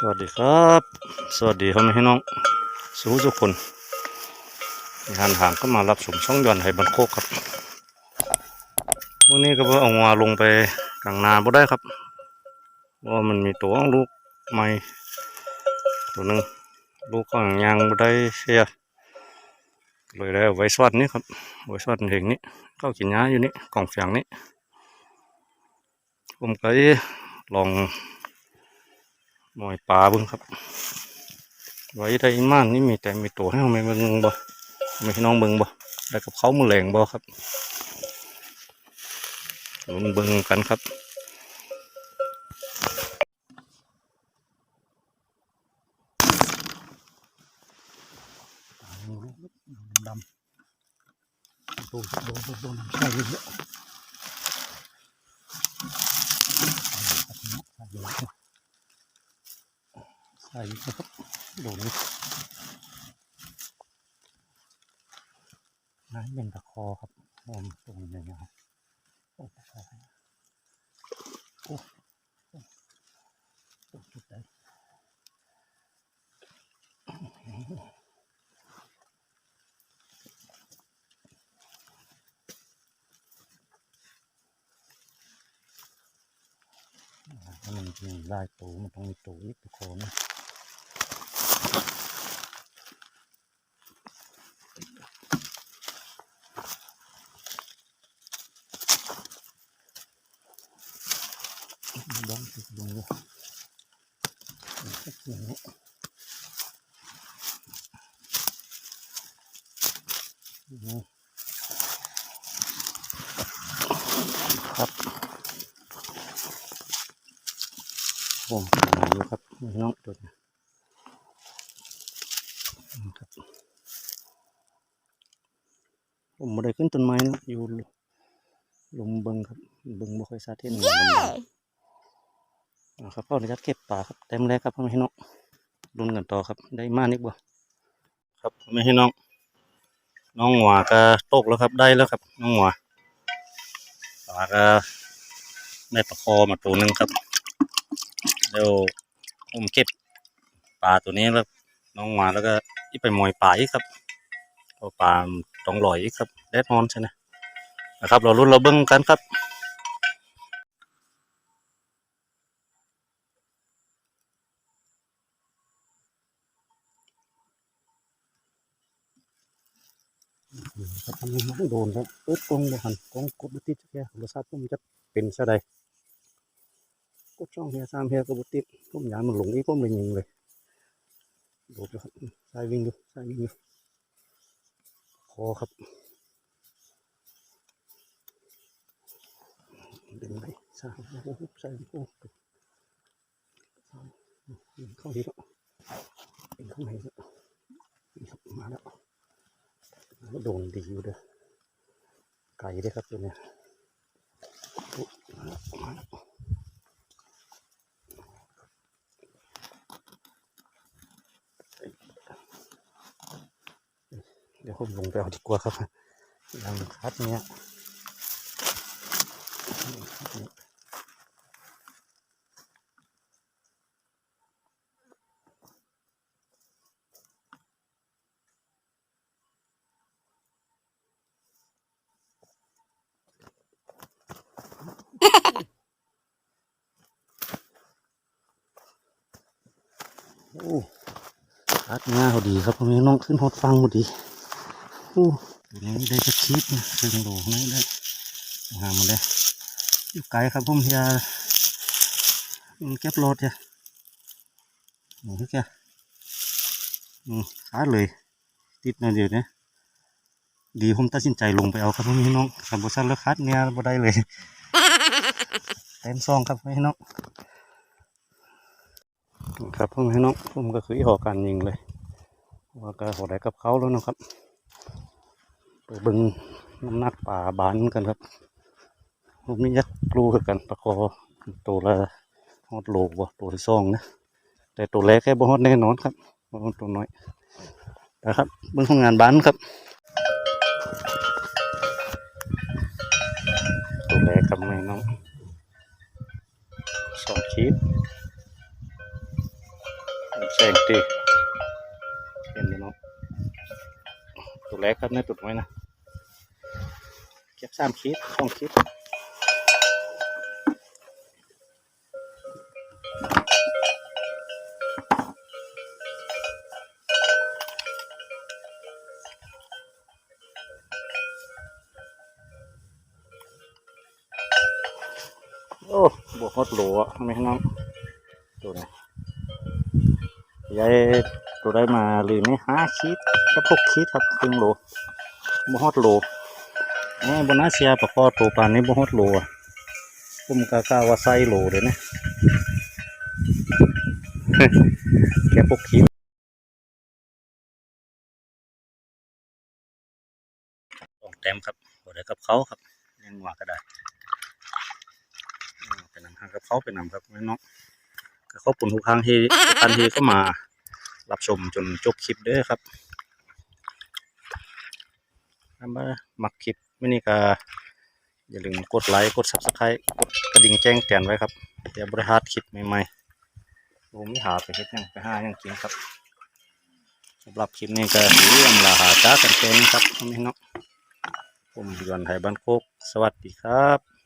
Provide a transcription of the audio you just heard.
สวัสดีครับ สวัสดีพ่อแม่พี่น้องสู้ทุกคนมีหันหางก็มารับชมช่องยอนไห้บันโคกครับวันนี้ก็เพื่อเอางาลงไปกลางนาบ่ได้ครับว่ามันมีตัวลูกใหม่ตัวหนึ่งลูกก็ยังบ่ได้เสียเลยได้เอาไว้สวัสดนี่ครับไว้สวัสดเห็นนี้ก็กินหญ้าอยู่นี่กล่องเฟียงนี้ผมก็ลอง หน่อยปลาเบึงครับ ไว้ได้มากนี่มีแต่มีตัวให้เราไม่เบิ่งบ่ไม่ให้น้องเบิ่งบ่ได้กับเขามือแหลงบ่ครับลุ้นเบิ่งกันครับดำโดนโดนโดนใช่เลยเนี่ย ส่เยอะใส่ครับโดนนี่น้ำเป็นตะคอครับผมตรงนี้นะครับโอ้โอ้โอ้โอ้จุดไหนถ้ามันมีลายตูมันต้องมีตูอีกตะโคนนะบ้องติดลงเลยสักอย่างนี้นี่ ครับผมหาอยู่ครับนี่น้องตัวนี้ครับผมไม่ได้ขึ้นต้นไม้นะอยู่ลมเบิงครับเบิงบ่ค่อยซาเท่นหนึ่งลม เบิงอ่าครับพ่อจะเก็บปลาครับเต็มแรกครับพ่อแม่พี่น้องรุนกันต่อครับ ได้มากนิกบ่ครับพ่อแม่พี่น้อง น้องหวาก็ตกแล้วครับ ได้แล้วครับ น้องหวาปลาก็ได้ปลาคอมาตัวหนึ่งครับเดี๋ยวผมเก็บปลาตัวนี้แล้วน้องมาแล้วก็อีไปมอยปลาอีกครับเอาปลาต้องลอยอีกครับแดดฮอนใช่ไหมนะครับ เราลุ้นเราเบิ้งกันครับ ครับทำให้มันโดนครับปึ๊บกงบ่หันกงกดบ่ติดแค่โทรศัพท์ผมจะเป็นซะใดกดช่องเฮียสามเฮียก็บุติดผมยานมันหลงอีกผมเลยยิงเลยโดดอยู่ครับสายวิ่งอยู่สายวิ่งอยู่คอครับดึงไปสามโอ้โหสายโอ้เข้าดีแล้วเข้างในแล้วนี่ครับมาแล้ว โดนดีอยู่เด้อไก่เด้อครับตัวเนี้ยเดี๋ยวผมลงไปเอาดีกว่าครับยังคัดเนี้ย โอ้คัดเนี้ยเขาดีครับผมน้องขึ้นฮอดฟังพอดีโอ้ตัวนี้ได้จะคิดนะเชิงโดไม่ได้หามันได้อยู่ไกลครับผมอย่ามันเก็บรถจ้ะโอ้ยแกอืมขาดเลย ติดหนะเดี๋ยวนี้ดีผมตัดสินใจลงไปเอาครับพี่น้องขับบซันแล้วคัดเนี่ยบ่ได้เลย เต็มซองครับพี่น้อง ครับพี่น้องผมก็คือหอการยิงเลยว่าก็หอได้กับเขาแล้วนะครับไปเบิ่งน้ำหนักป่าบานกันครับผมมียักษ์รูคือกันประคอตัวละฮอดโลบ่ตัวที่สองนะแต่ตัวแรกแค่บ่ฮอดแน่นอนครับบ่ฮอดตัวน้อยนะครับเบิ่งของงานบ้านครับ ตัวแรกครับแม่น้องสองขีด แสงตีเห็นไหมเนาะตัวแรกครับในตุดไว้นะเก็บสามขีดสองขีดโอ้บวกฮอดโหลอะทำไมน้องตัวนี้ ยายตัวได้มาหรือนี่ห้าขีดก็พกขีดครับครึ่งโลบวกฮอดโลแหมบนน่าเสียประคอตัวปานนี้บวกฮอดโลอะผมกล้าว่าไซโลเลยนะแค่พกขีดต้องเต็มครับบ่ได้กับเขาครับยังหวาก็ได้อืมเป็นนำทางกับเขาเป็นนำครับแม่น้อง ขอบคุณทุกครั้งที่ทุกท่านที่เข้ามารับชมจนจบคลิปด้อครับถ้ามามักคลิปไม่นี่ก็อย่าลืมกดไลค์กด subscribe กดกระดิ่งแจ้งเตือนไว้ครับเดี๋ยวบริหารคลิปใหม่ๆผมไม่หาไปเฮ็ดยังไปหายังกินครับสำหรับคลิปนี้ก็ถืออำลาหาจ้ากันแค่นี้ครับพี่น้องผมยวนไทยบ้านโคกสวัสดีครับ